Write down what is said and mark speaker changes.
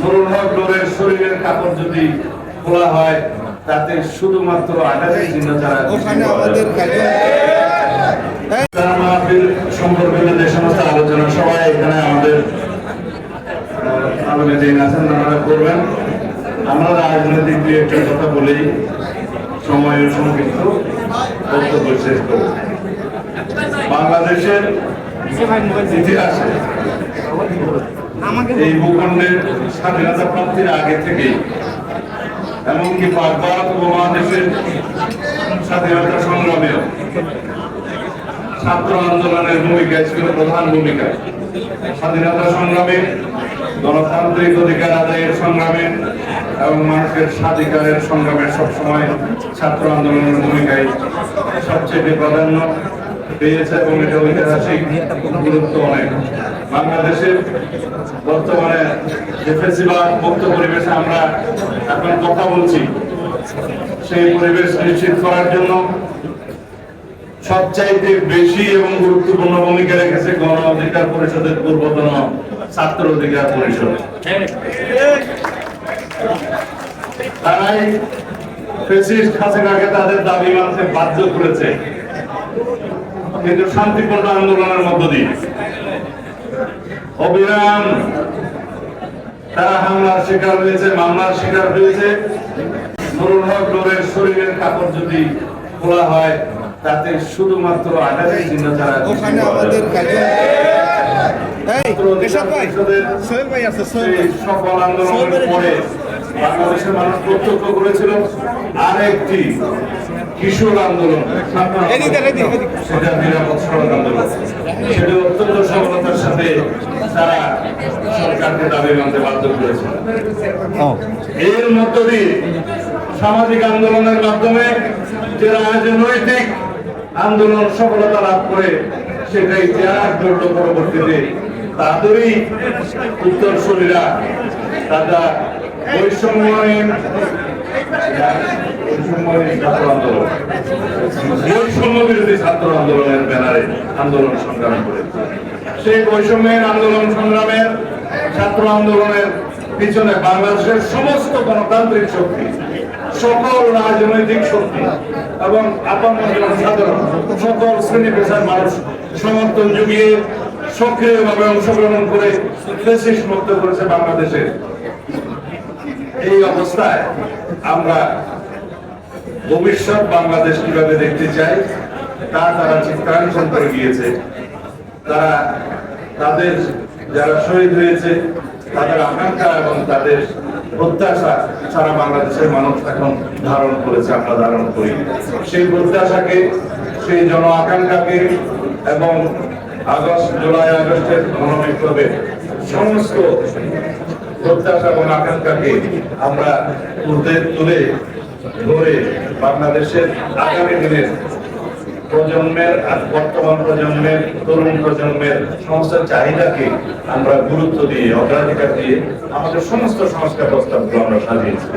Speaker 1: নুরুল হক নূরের শরীরের কাপড় যদি খোলা হয় তাতে শুধুমাত্র আঠাশের চিহ্ন ছাড়া যে সমস্ত আলোচনা সবাই এখানে আমাদের আছেন করবেন। আমরা রাজনৈতিক একটা কথা বলেই সময় সংক্ষিপ্ত বক্তব্য শেষ করব। বাংলাদেশের ইতিহাসে এই ভূখণ্ডের স্বাধীনতা প্রাপ্তির আগে থেকেই, এমনকি ভারত উপমহাদেশের স্বাধীনতা সংগ্রামেও ছাত্র আন্দোলনের ভূমিকা ছিল প্রধান ভূমিকা। স্বাধীনতা সংগ্রামে গণতান্ত্রিক অধিকার আদায়ের সংগ্রামে এবং মানুষের স্বাধিকারের সংগ্রামে সবসময় ছাত্র আন্দোলনের ভূমিকায় সবচেয়ে প্রাধান্য পেয়েছে এবং এটা ঐতিহাসিক গুরুত্ব অনেক। বাংলাদেশের বর্তমানে ফেসিবাদ মুক্ত পরিবেশে আমরা এখন কথা বলছি, সেই পরিবেশ নিশ্চিত করার জন্য সবচাইতে বেশি এবং গুরুত্বপূর্ণ ভূমিকা রেখেছে গণ অধিকার পরিষদের পূর্বতন ছাত্র অধিকার পরিষদ। তারাই ফেসিস্ট হাসিনাকে তাদের দাবি মানতে বাধ্য করেছে। কিন্তু শান্তিপূর্ণ আন্দোলনের মধ্য দিয়ে অবিরাম তারা হামলার শিকার হয়েছে মামলার শিকার হয়েছে। নুরুল হক নূরের শরীরের কাপড় যদি খোলা হয় তাতে শুধুমাত্র আঠাশের চিহ্ন ছাড়া সকল আন্দোলনের পরে বাংলাদেশের মানুষ প্রত্যক্ষ করেছিল আরেকটি কিশোর আন্দোলন। সেটা নিরাপদ সড়ক আন্দোলন। সেটা অত্যন্ত সফলতার সাথে তারা সরকারকে দাবি মানতে বাধ্য করেছিল এর মধ্য দিয়ে সামাজিক আন্দোলনের মাধ্যমে যে রাজনৈতিক আন্দোলন সফলতা লাভ করে সেটা ইতিহাস গড়ল পরবর্তীতে তাদেরই উত্তরসূরিরা তারা বৈষম্যহীন বৈষম্যহীন ছাত্র আন্দোলনের ব্যানারে আন্দোলন সংগ্রাম করে সেই বৈষম্যের আন্দোলন সংগ্রামের ছাত্র আন্দোলনের পিছনে বাংলাদেশের সমস্ত গণতান্ত্রিক শক্তি, সকল রাজনৈতিক শক্তি এবং জনসাধারণ সকল শ্রেণি পেশার মানুষ সমর্থন জুগিয়ে সক্রিয়ভাবে অংশগ্রহণ করে মুক্ত করেছে বাংলাদেশে এই অবস্থায় আমরা ভবিষ্যৎ বাংলাদেশ কীভাবে দেখতে চাই, তা তারা চিত্রাঙ্কন করে গিয়েছে তারা তাদের যারা শহীদ হয়েছে, তাদের আকাঙ্ক্ষা এবং তাদের প্রত্যাশা সারা বাংলাদেশের মানুষ এখন ধারণ করেছে, আমরা ধারণ করি। সেই প্রত্যাশাকে, সেই জন আকাঙ্ক্ষাকে এবং আগস্ট, জুলাই, আগস্টের গণবিপ্লবে সমস্ত আকাঙ্ক্ষাকে আমরা তুলে ধরে বাংলাদেশের আগামী দিনের প্রজন্মের আর বর্তমান প্রজন্মের, তরুণ প্রজন্মের সমস্ত চাহিদাকে আমরা গুরুত্ব দিয়ে, অগ্রাধিকার দিয়ে আমাদের সমস্ত সংস্কার প্রস্তাবগুলো আমরা সাজিয়েছি।